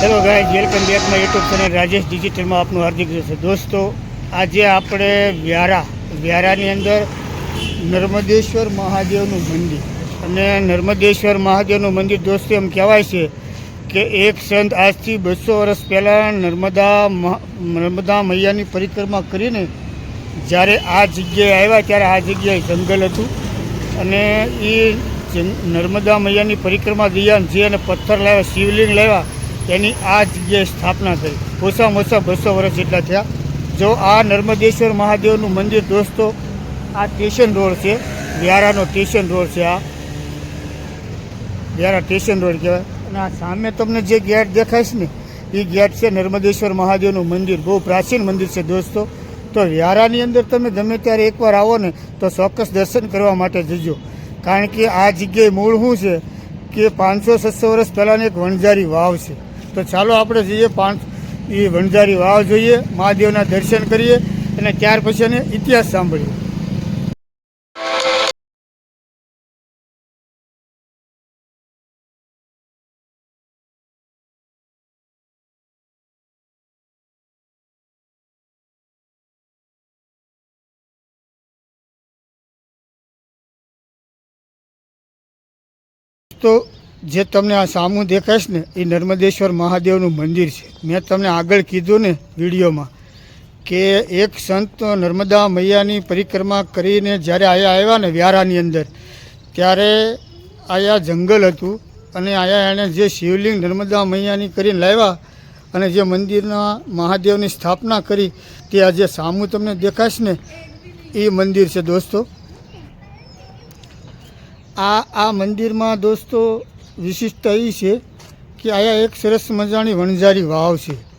Hello guy welcome back my YouTube channel Rajesh ડિજિટલમાં આપનું હાર્દિક છે. દોસ્તો, આજે આપણે વ્યારા, વ્યારાની અંદર નર્મદેશ્વર મહાદેવનું મંદિર. અને નર્મદેશ્વર મહાદેવનું મંદિર, દોસ્તો, એમ કહેવાય છે કે એક સંત આજથી બસો વર્ષ પહેલાં નર્મદા નર્મદા મૈયાની પરિક્રમા કરીને જ્યારે આ જગ્યાએ આવ્યા, ત્યારે આ જગ્યાએ જંગલ હતું. અને એ નર્મદા મૈયાની પરિક્રમા દરમિયાન જે અને પથ્થર લાવ્યા, શિવલિંગ લાવ્યા એની આ જગ્યાએ સ્થાપના થઈ. ઓછામાં ઓછા બસો વર્ષ જેટલા થયા. જો આ નર્મદેશ્વર મહાદેવનું મંદિર દોસ્તો, આ સ્ટેશન રોડ છે. વ્યારાનો સ્ટેશન રોડ છે આ. વ્યારા સ્ટેશન રોડ કહેવાય. અને આ સામે તમને જે ગેટ દેખાય છે ને, એ ગેટ છે નર્મદેશ્વર મહાદેવનું મંદિર. બહુ પ્રાચીન મંદિર છે દોસ્તો. તો વ્યારાની અંદર તમે ગમે ત્યારે એકવાર આવો ને, તો ચોક્કસ દર્શન કરવા માટે જજો. કારણ કે આ જગ્યાએ મૂળ શું છે? કે પાંચસો છસો વર્ષ પહેલાંની એક વણઝારી વાવ છે. તો ચાલો આપણે જઈએ પાંચ એ વણઝારી વાવ જોઈએ, મહાદેવના દર્શન કરીએ અને ત્યાર પછી એને ઇતિહાસ સાંભળીએ. તો જે તમને આ સામું દેખાશ ને, એ નર્મદેશ્વર મહાદેવનું મંદિર છે. મેં તમને આગળ કીધું ને વિડીયોમાં કે એક સંત નર્મદા મૈયાની પરિક્રમા કરીને જ્યારે આયા આવ્યા ને વ્યારાની અંદર, ત્યારે આયા જંગલ હતું અને આયા એણે જે શિવલિંગ નર્મદા મૈયાની કરીને લાવ્યા અને જે મંદિરના મહાદેવની સ્થાપના કરી, તે આજે સામું તમને દેખાશ ને, એ મંદિર છે દોસ્તો. આ આ મંદિરમાં દોસ્તો વિશિષ્ટતા એ છે કે અહીંયા એક સરસ મજાની વણઝારી વાવ છે.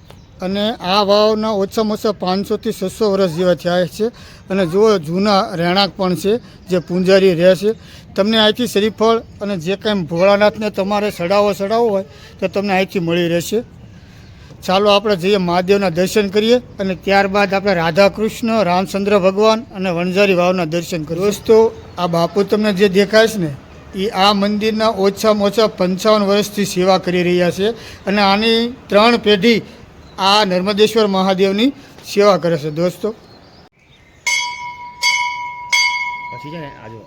અને આ વાવના ઓછામાં ઓછા પાંચસોથી છસો વર્ષ જેવા થયા છે. અને જુઓ, જૂના રહેણાંક પણ છે જે પૂંજારી રહે છે. તમને અહીંથી શ્રીફળ અને જે કાંઈ ભોળાનાથને તમારે ચડાવો ચડાવવો હોય તો તમને અહીંથી મળી રહેશે. ચાલો આપણે જઈએ મહાદેવના દર્શન કરીએ અને ત્યારબાદ આપણે રાધા કૃષ્ણ રામચંદ્ર ભગવાન અને વણઝારી વાવના દર્શન કરીએ. દોસ્તો, આ બાપુ તમને જે દેખાય છે ને એ આ મંદિરના ઓછામાં ઓછા પંચાવન વર્ષથી સેવા કરી રહ્યા છે અને આની ત્રણ પેઢી આ નર્મદેશ્વર મહાદેવની સેવા કરે છે. દોસ્તો. પછી છે ને આજુ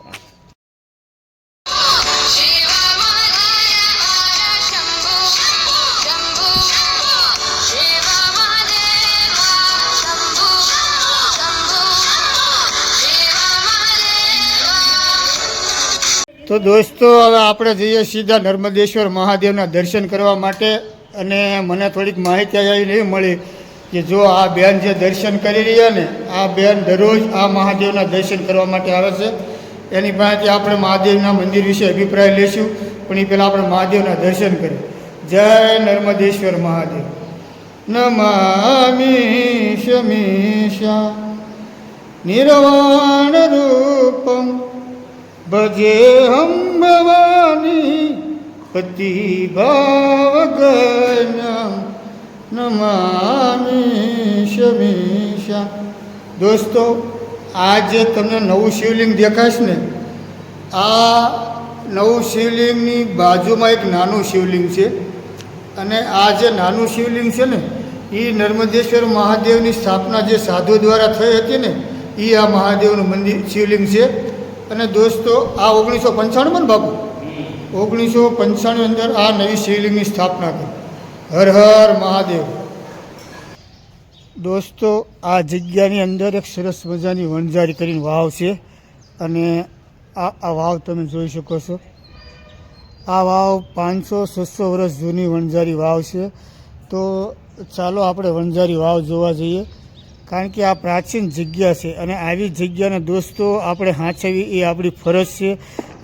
તો દોસ્તો, હવે આપણે જઈએ સીધા નર્મદેશ્વર મહાદેવના દર્શન કરવા માટે અને મને થોડીક માહિતી આવી નહીં મળી કે જો આ બેન જે દર્શન કરી રહ્યા ને, આ બેન દરરોજ આ મહાદેવના દર્શન કરવા માટે આવે છે. એની પાસેથી આપણે મહાદેવના મંદિર વિશે અભિપ્રાય લઈશું, પણ એ પહેલાં આપણે મહાદેવના દર્શન કરીએ. જય નર્મદેશ્વર મહાદેવ. નમામી શમીશા. નિર્વાણ રૂપમ ભજેહમ ભવાની પતિ ભાવગણ્યમ નમામી શમીશા દોસ્તો આ જે તમને નવું શિવલિંગ દેખાશ ને. આ નવું શિવલિંગની બાજુમાં એક નાનું શિવલિંગ છે. અને આ જે નાનું શિવલિંગ છે ને, એ નર્મદેશ્વર મહાદેવની સ્થાપના જે સાધુ દ્વારા થઈ હતી ને, એ આ મહાદેવનું મંદિર શિવલિંગ છે. અને દોસ્તો, આ ઓગણીસો પંચાણું ને બાપુ? ઓગણીસો પંચાણું અંદર આ નવી શિવલિંગની સ્થાપના કરી. હર હર મહાદેવ. દોસ્તો, આ જગ્યાની અંદર એક સરસ મજાની વણઝારી કરીને વાવ છે અને આ આ વાવ તમે જોઈ શકો છો. આ વાવ પાંચસો છસો વર્ષ જૂની વણઝારી વાવ છે. તો ચાલો આપણે વણઝારી વાવ જોવા જઈએ. કારણ કે આ પ્રાચીન જગ્યા છે અને આવી જગ્યાને દોસ્તો આપણે હાંચવી એ આપણી ફરજ છે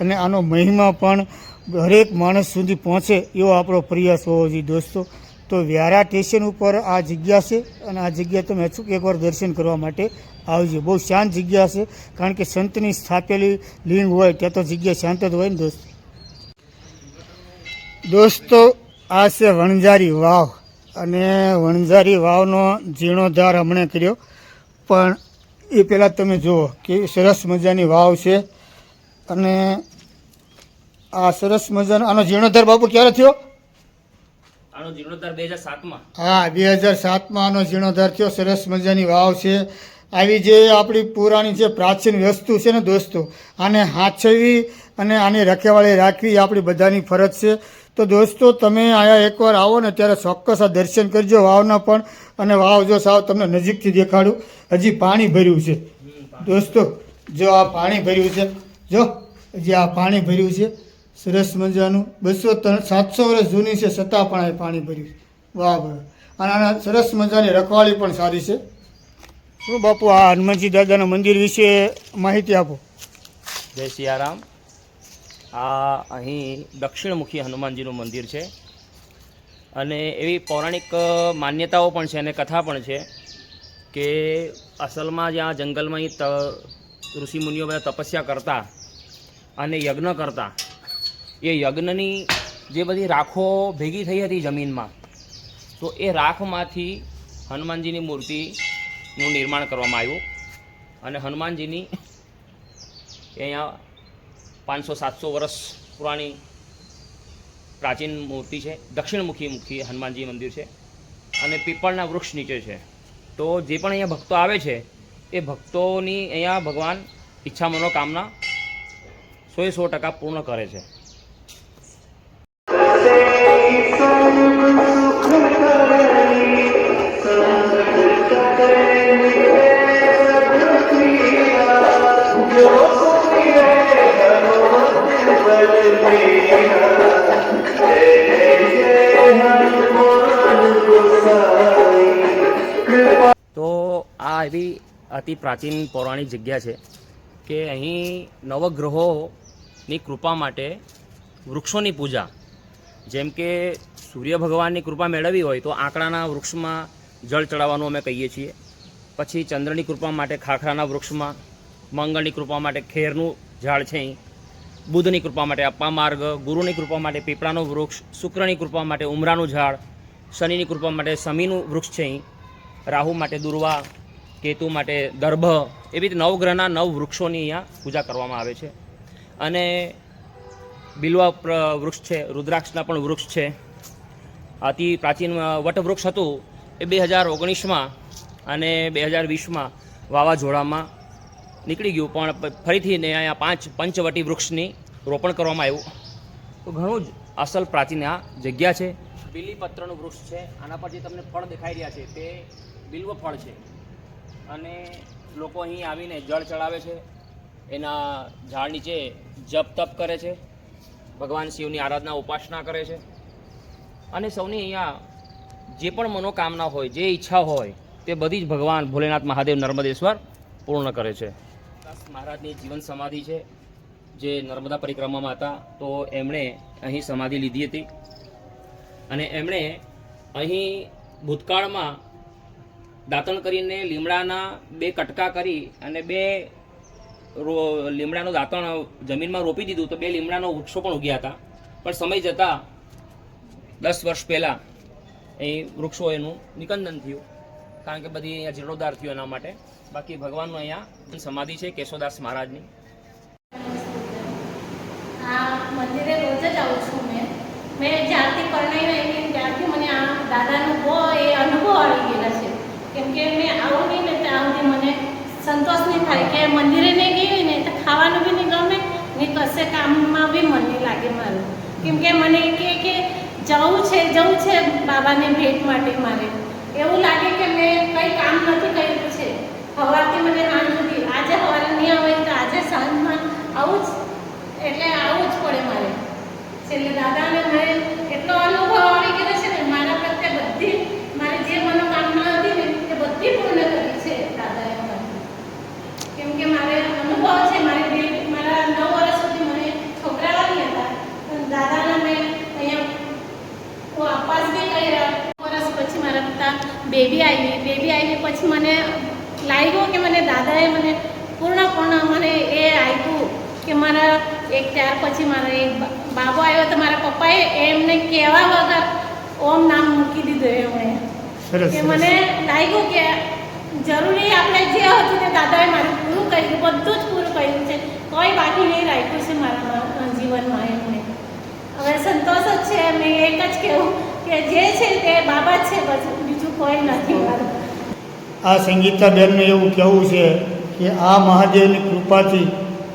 અને આનો મહિમા પણ હરેક માણસ સુધી પહોંચે એવો આપણો પ્રયાસ હોવો જોઈએ દોસ્તો. તો વ્યારા સ્ટેશન ઉપર આ જગ્યા છે અને આ જગ્યા તમે અચૂક એકવાર દર્શન કરવા માટે આવજો. બહુ શાંત જગ્યા છે કારણ કે સંતની સ્થાપેલી લિંગ હોય ત્યાં તો જગ્યા શાંત જ હોય ને દોસ્તો. દોસ્તો, આ છે વણઝારી વાવ. અને વણઝારી વાવનો જીર્ણોદ્ધાર હમણે કર્યો. પણ એ પહેલાં તમે જુઓ કે સરસ મજાની વાવ છે. અને આ સરસ મજાનો આનો જીર્ણોદ્ધાર બાપુ ક્યારે થયો? આનો જીર્ણોદ્ધાર બે હજાર સાતમાં. હા બે હજાર સાતમાં આનો જીર્ણોદ્ધાર થયો. સરસ મજાની વાવ છે. આવી જે આપણી પુરાણી જે પ્રાચીન વસ્તુ છે ને દોસ્તો આને હાચવી અને આની રખેવાળી રાખવી આપણી બધાની ફરજ છે. તો દોસ્તો, તમે આયા એકવાર આવો ને ત્યારે ચોક્કસ આ દર્શન કરજો વાવના પણ. અને વાવ જો સાવ તમને નજીકથી દેખાડું. હજી પાણી ભર્યું છે. દોસ્તો, જો આ પાણી ભર્યું છે. જો, હજી આ પાણી ભર્યું છે. સરસ મજાનું. બસો ત્રણ, સાતસો વર્ષ જૂની છે, છતાં પણ આ પાણી ભર્યું છે. વાહ વાહ. અને આના સરસ મજાની રખવાળી પણ સારી છે. શું બાપુ, આ હનુમાનજી દાદાના મંદિર વિશે માહિતી આપો? જય સિયારામ. આ અહીં દક્ષિણમુખી હનુમાનજીનું મંદિર છે. અને એવી પૌરાણિક માન્યતાઓ પણ છે અને કથા પણ છે કે અસલમાં જ્યાં જંગલમાં ઋષિમુનિઓ બધા તપસ્યા કરતા અને યજ્ઞ કરતા. એ યજ્ઞની જે બધી રાખો ભેગી થઈ હતી જમીનમાં, તો એ રાખમાંથી હનુમાનજીની મૂર્તિનું નિર્માણ કરવામાં આવ્યું. અને હનુમાનજીની અહીંયા પાંચસો સાતસો વર્ષ પુરાણી પ્રાચીન મૂર્તિ છે. દક્ષિણમુખી મુખી હનુમાનજી મંદિર છે અને પીપળના વૃક્ષ નીચે છે. તો જે પણ અહીંયા ભક્તો આવે છે, એ ભક્તોની અહીંયા ભગવાન ઈચ્છા મનોકામના સો સો ટકા પૂર્ણ કરે છે. તો આ એવી અતિ પ્રાચીન પૌરાણિક જગ્યા છે કે અહીં નવગ્રહોની કૃપા માટે વૃક્ષોની પૂજા, જેમ કે સૂર્ય ભગવાનની કૃપા મેળવી હોય તો આંકડાના વૃક્ષમાં જળ ચડાવવાનું અમે કહીએ છીએ. પછી ચંદ્રની કૃપા માટે ખાખરાના વૃક્ષમાં, મંગળની કૃપા માટે ખેરનું ઝાડ છે અહીં. બુધની કૃપા માટે અપ્પા માર્ગ, ગુરુની કૃપા માટે પીપળાનું વૃક્ષ, શુક્રની કૃપા માટે ઉમરાનું ઝાડ, શનિની કૃપા માટે શમીનું વૃક્ષ છે અહીં. રાહુ માટે દુર્વા, કેતુ માટે દર્ભ એવી રીતે નવગ્રહના નવ વૃક્ષોની અહીંયા પૂજા કરવામાં આવે છે. અને બિલવા વૃક્ષ છે, રુદ્રાક્ષના પણ વૃક્ષ છે. અતિ પ્રાચીન વટવૃક્ષ હતું એ બે હજાર ઓગણીસમાં અને બે હજાર વીસમાં વાવાઝોડામાં નીકળી ગયું, પણ ફરીથી ને અહીંયા પાંચ પંચવટી વૃક્ષની રોપણ કરવામાં આવ્યું. તો ઘણું જ અસલ પ્રાચીન આ જગ્યા છે. બીલીપત્રનું વૃક્ષ છે. આના પર જે તમને ફળ દેખાઈ રહ્યા છે. તે બિલ્વ ફળ છે. અને લોકો અહીં આવીને જળ ચડાવે છે. એના ઝાડ નીચે જપ તપ કરે છે. ભગવાન શિવની આરાધના ઉપાસના કરે છે. અને સૌની અહીંયા જે પણ મનોકામના હોય, જે ઈચ્છા હોય, તે બધી જ ભગવાન ભોલેનાથ મહાદેવ નર્મદેશ્વર પૂર્ણ કરે છે. દાસ મહારાજની જીવન સમાધિ છે, જે નર્મદા પરિક્રમામાં હતા, તો એમણે અહીં સમાધિ લીધી હતી. અને એમણે અહીં ભૂતકાળમાં દાંતણ કરીને લીમડાના બે કટકા કરી અને બે રો- લીમડાનું દાંતણ જમીનમાં રોપી દીધું, તો બે લીમડાનો વૃક્ષો પણ ઉગ્યા હતા. પણ સમય જતાં દસ વર્ષ પહેલાં અહીં વૃક્ષો એનું નિકંદન થયું. કારણ કે બધી અહીંયા જીર્ણોદ્ધાર થયો એના માટે. બાકી ભગવાનનું અહીંયા સમાધિ છે કેશોદાસ મહારાજની. આ મંદિરે રોજ જ આવું છું મેં. મેં જ્યારથી પરણાઈને એની ત્યારથી મને આ દાદાનો બહુ એ અનુભવ આવી ગયેલા છે. કેમ કે મેં આવું નહીં ને ત્યાં સુધી મને સંતોષ નહીં થાય કે મંદિરે નહીં ગઈ ને તો ખાવાનું બી નહીં ગમે ને કશે કામમાં બી મન નહીં લાગે મારું. કેમ કે મને કે કે જવું છે જવું છે બાબાને ભેટ માટે મારે. એવું લાગે કે મેં કંઈ કામ નથી કર્યું છે. સવારથી મને સાંજ સુધી આજે સવારે નહીં આવે તો આજે સાંજમાં આવું જ, એટલે આવવું જ પડે મારે. છેલ્લે દાદાને મેં એટલો અનુભવ આવી ગયો છે ને મારા પ્રત્યે બધી મારી જે મનોકામના હતી ને એ બધી પૂર્ણ કરી છે દાદાએ મારી. કેમ કે મારે અનુભવ છે મારી બે મારા નવ વર્ષ સુધી મને છોકરાઓ નહીં હતા પણ દાદાને મેં અહીંયા હું અપાસ બી કર્યા વર્ષ પછી મારા પિતા બેબી આવી બેબી આવી પછી મને લાગ્યું કે મને દાદાએ મને પૂર્ણપૂર્ણ મને એ આપ્યું કે મારા એક ત્યાર પછી મારા એક બાબો આવ્યો તો મારા પપ્પાએ એમને કહેવા વગર ઓમ નામ મૂકી દીધું એમણે. કે મને લાગ્યું કે જરૂરી આપણે જે હતું તે દાદાએ મારું પૂરું કર્યું બધું જ પૂરું કર્યું છે. કોઈ બાકી નહીં રાખ્યું છે મારા જીવનમાં એમને. હવે સંતોષ જ છે મેં એક જ કહેવું કે જે છે તે બાબા છે બીજું કોઈ નથી મારું. આ સંગીતાબેનનું એવું કહેવું છે કે આ મહાદેવની કૃપાથી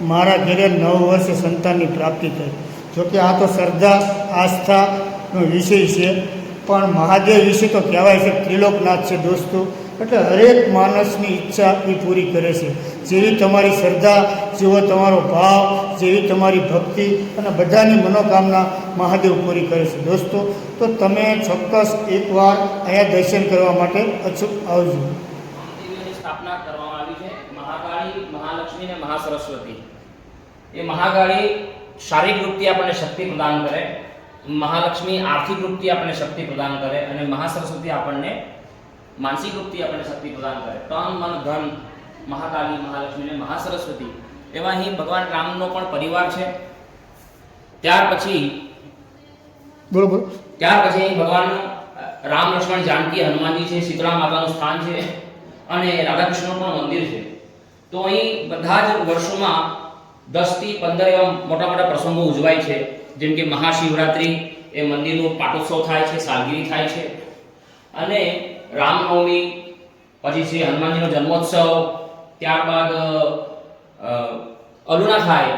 મારા ઘરે નવ વર્ષે સંતાનની પ્રાપ્તિ થઈ. જોકે આ તો શ્રદ્ધા, આસ્થાનો વિષય છે. પણ મહાદેવ વિશે તો કહેવાય છે, ત્રિલોકનાથ છે દોસ્તો. એટલે હરેક માણસની ઈચ્છા એ પૂરી કરે છે. જેવી તમારી શ્રદ્ધા, જેવો તમારો ભાવ, જેવી તમારી ભક્તિ અને બધાની મનોકામના મહાદેવ પૂરી કરે છે. દોસ્તો, તો તમે ચોક્કસ એકવાર અહીંયા દર્શન કરવા માટે અચૂક આવજો. સ્થાપના કરવામાં આવી છે. મહાકાળી, મહાલક્ષ્મી અને મહાસરસ્વતી. એ મહાકાળી શારીરિક રૂપથી આપણને શક્તિ પ્રદાન કરે મહાલક્ષ્મી આર્થિક રૂપથી આપણને શક્તિ પ્રદાન કરે અને મહાસરસ્વતી આપણને માનસિક રૂપથી આપણને શક્તિ પ્રદાન કરે. તન મન ધન મહાકાળી મહાલક્ષ્મી અને મહાસરસ્વતી. એવા અહીં ભગવાન રામનો પણ પરિવાર છે. ત્યાર પછી બોલો બોલો. ત્યાર પછી અહીં ભગવાન રામ લક્ષ્મણ જાનકી હનુમાનજી છે શીતળા માતાનું સ્થાન છે અને રાધાકૃષ્ણનું પણ મંદિર છે. તો અહીં બધા જ વર્ષોમાં દસથી પંદર એવા મોટા મોટા પ્રસંગો ઉજવાય છે. જેમ કે મહાશિવરાત્રિ એ મંદિરનું પાટોત્સવ થાય છે સાલગીરી થાય છે. અને રામનવમી પછી શ્રી હનુમાનજીનો જન્મોત્સવ ત્યારબાદ અરુણા થાય.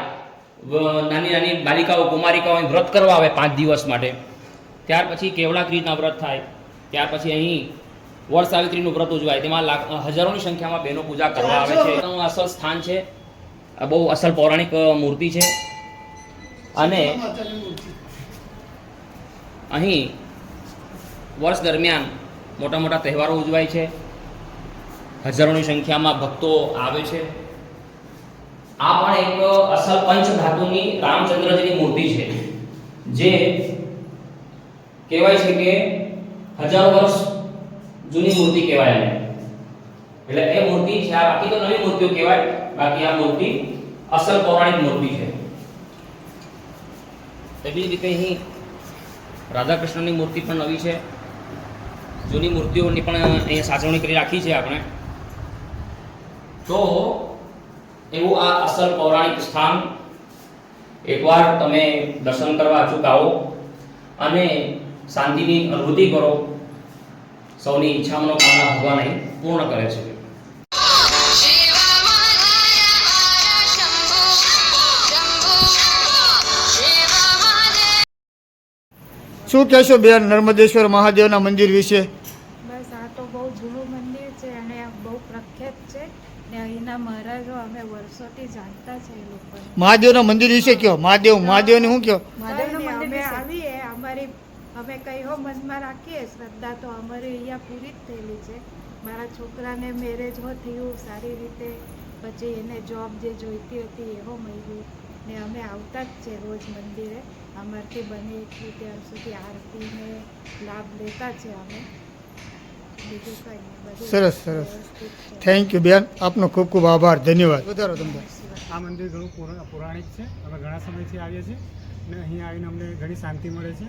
નાની નાની બાલિકાઓ કુમારિકાઓ વ્રત કરવા આવે પાંચ દિવસ માટે. ત્યાર પછી કેવડા ત્રીજના વ્રત થાય. ત્યાર પછી અહીં વર સાવિત્રીનું વ્રત ઉજવાય. તેમાં લાખ હજારોની સંખ્યામાં બહેનો પૂજા કરવા આવે છે. એનું અસલ સ્થાન છે. આ બહુ અસલ પૌરાણિક મૂર્તિ છે. અને અહીં વર્ષ દરમિયાન મોટા મોટા તહેવારો ઉજવાય છે. હજારોની સંખ્યામાં ભક્તો આવે છે. આ પણ એક અસલ પંચ ધાતુની રામચંદ્રજીની મૂર્તિ છે. જે કહેવાય છે કે હજારો વર્ષ જૂની મૂર્તિ કહેવાય એટલે એ મૂર્તિ છે, આ બાકી તો નવી મૂર્તિઓ કહેવાય. બાકી આ મૂર્તિ અસલ પૌરાણિક મૂર્તિ છે. એવી જ રીતે અહીં રાધાકૃષ્ણની મૂર્તિ પણ નવી છે. જૂની મૂર્તિઓની પણ અહીંયા સાચવણી કરી રાખી છે આપણે. તો એવું આ અસલ પૌરાણિક સ્થાન એકવાર તમે દર્શન કરવા અચૂક આવો અને શાંતિની અનુભૂતિ કરો. સૌની ઈચ્છા મનોકામના ભગવાન અહીં પૂર્ણ કરે છે. શું કહેશો બેન નર્મદેશ્વર મહાદેવના મંદિર વિશે? બસ આ તો બહુ જૂનું મંદિર છે અને આ બહુ પ્રખ્યાત છે ને અહીંના મહારાજો અમે વર્ષોથી જાણતા છે એ મહાદેવના મંદિર વિશે કયો? મહાદેવ મહાદેવને શું કયો? મહાદેવનું અમે આવીએ અમારી અમે કઈ હો મનમાં રાખીએ શ્રદ્ધા તો અમારી અહીંયા પૂરી જ થયેલી છે. મારા છોકરાને મેરેજ હો થયું સારી રીતે પછી એને જોબ જે જોઈતી હતી એવો મળ્યું ને અમે આવતા જ છે રોજ મંદિરે. અમારથી બને એટલી ત્યાં સુધી આરતીને લાભ લેતા છે અમે. બીજું કંઈ નહીં સરસ, સરસ. થેન્ક યુ બેન. આપનો ખૂબ ખૂબ આભાર. ધન્યવાદ. વધારો તમને. આ મંદિર ઘણું પુરા- પૌરાણિક છે. અમે ઘણા સમયથી આવીએ છીએ અને અહીં આવીને અમને ઘણી શાંતિ મળે છે.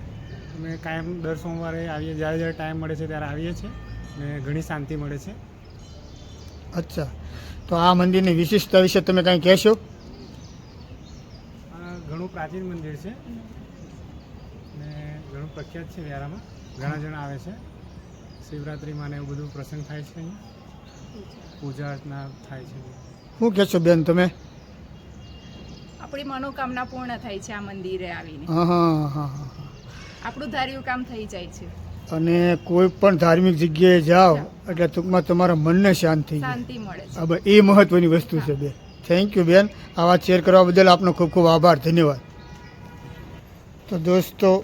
અમે કાયમ દર સોમવારે આવીએ જ્યારે જ્યારે ટાઈમ મળે છે ત્યારે આવીએ છીએ અને ઘણી શાંતિ મળે છે. અચ્છા. તો આ મંદિરની વિશિષ્ટતા વિશે તમે કાંઈ કહેશો? પ્રાચીન મંદિર છે. ને ઘણું પ્રખ્યાત છે વ્યારામાં. ઘણા જણા આવે છે. શિવરાત્રિમાં ને એવું બધું પ્રસંગ થાય છે પૂજા અર્ચના થાય છે. શું કહેશો બેન તમે? આપણી મનોકામના પૂર્ણ થાય છે આ મંદિરે આવીને. હા હા હા હા. આપણું ધાર્યું કામ થઈ જાય છે. અને કોઈ પણ ધાર્મિક જગ્યાએ જાઓ એટલે ટૂંકમાં તમારા મનને શાંતિ શાંતિ મળે છે. એ મહત્વની વસ્તુ છે બેન. થેન્ક યુ બેન. આ વાત શેર કરવા બદલ આપનો ખૂબ ખૂબ આભાર. ધન્યવાદ. તો દોસ્તો,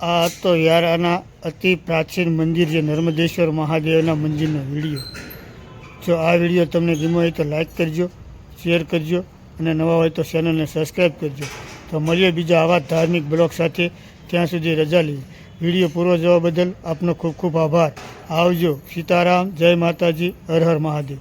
આ તો યારાના અતિ પ્રાચીન મંદિર જે નર્મદેશ્વર મહાદેવના મંદિરનો વીડિયો. જો આ વીડિયો તમને ગમ્યો હોય તો લાઈક કરજો શેર કરજો, અને નવા હોય તો ચેનલને સબસ્ક્રાઈબ કરજો. તો મળીએ બીજા આવા ધાર્મિક બ્લોગ સાથે. ત્યાં સુધી રજા લઈએ વીડિયો પૂરો જોવા બદલ આપનો ખૂબ ખૂબ આભાર. આવજો. સીતારામ, જય માતાજી, હર હર મહાદેવ.